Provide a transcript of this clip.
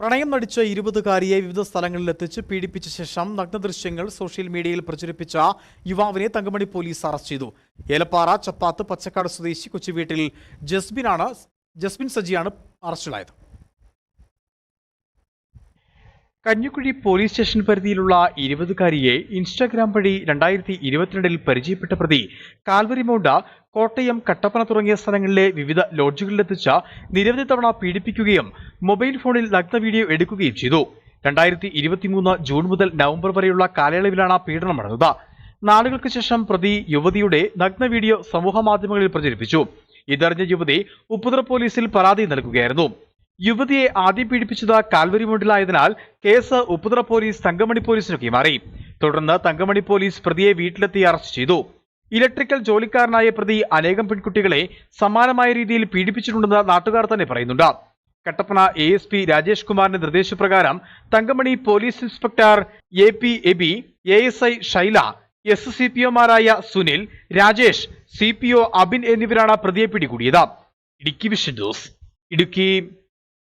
പ്രണയം നടിച്ച ഇരുപതുകാരിയെ വിവിധ സ്ഥലങ്ങളിൽ എത്തിച്ച് പീഡിപ്പിച്ച ശേഷം നഗ്നദൃശ്യങ്ങൾ സോഷ്യൽ മീഡിയയിൽ പ്രചരിപ്പിച്ച യുവാവിനെ തങ്കമണി പോലീസ് അറസ്റ്റ് ചെയ്തു. ഏലപ്പാറ ചപ്പാത്ത് പച്ചക്കാട് സ്വദേശി കൊച്ചുവീട്ടിൽ ജസ്ബിനാണ് ജസ്ബിൻ സജിയാണ് അറസ്റ്റിലായത്. കഞ്ഞിക്കുഴി പോലീസ് സ്റ്റേഷൻ പരിധിയിലുള്ള ഇരുപതുകാരിയെ ഇൻസ്റ്റാഗ്രാം വഴി രണ്ടായിരത്തി ഇരുപത്തിരണ്ടിൽ പരിചയപ്പെട്ട പ്രതി കാൽവരി മൗണ്ട കോട്ടയം കട്ടപ്പന തുടങ്ങിയ സ്ഥലങ്ങളിലെ വിവിധ ലോഡ്ജുകളിലെത്തിച്ച നിരവധി തവണ പീഡിപ്പിക്കുകയും മൊബൈൽ ഫോണിൽ നഗ്ന വീഡിയോ എടുക്കുകയും ചെയ്തു. രണ്ടായിരത്തി ഇരുപത്തിമൂന്ന് ജൂൺ മുതൽ നവംബർ വരെയുള്ള കാലയളവിലാണ് പീഡനം നടന്നത് നാളുകൾക്ക് ശേഷം പ്രതി യുവതിയുടെ നഗ്ന വീഡിയോ സമൂഹ മാധ്യമങ്ങളിൽ പ്രചരിപ്പിച്ചു. ഇതറിഞ്ഞ യുവതി ഉപ്പുതറ പോലീസിൽ പരാതി നൽകുകയായിരുന്നു. യുവതിയെ ആദ്യം പീഡിപ്പിച്ചത് കാൽവരി മുണ്ടിലായതിനാൽ കേസ് ഉപ്പുതറ പോലീസ് തങ്കമണി പോലീസിനൊക്കെ കൈമാറി തുടർന്ന് തങ്കമണി പോലീസ് പ്രതിയെ വീട്ടിലെത്തി അറസ്റ്റ് ചെയ്തു. ഇലക്ട്രിക്കൽ ജോലിക്കാരനായ പ്രതി അനേകം പെൺകുട്ടികളെ സമാനമായ രീതിയിൽ പീഡിപ്പിച്ചിട്ടുണ്ടെന്ന് നാട്ടുകാർ തന്നെ പറയുന്നുണ്ട്. Kattappana A S P Rajesh കുമാറിന്റെ നിർദ്ദേശപ്രകാരം Thankamani police inspector A P Abi A S I Shaila S C P ഒമാരായ Sunil Rajesh C P O Abin എന്നിവരാണ് പ്രതിയെ പിടികൂടിയത്. Idukki vision news Idukki.